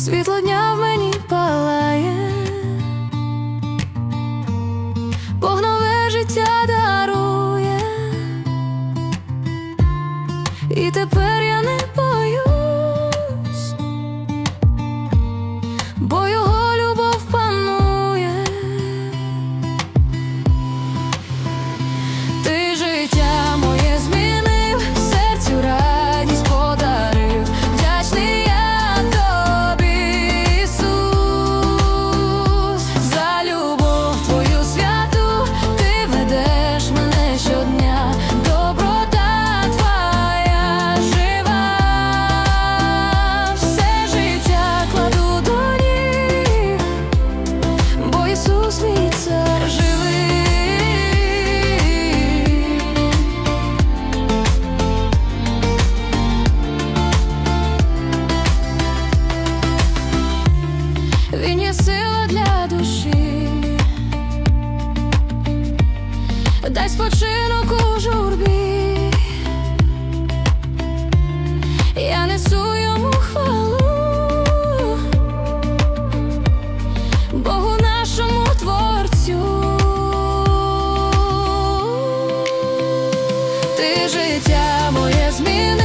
світло дня в мені палає, Бог нове життя дарує і тепер. він є сила для душі, дай спочинок у журбі, я несу йому хвалу, Богу нашому творцю, ти життя моє зміни.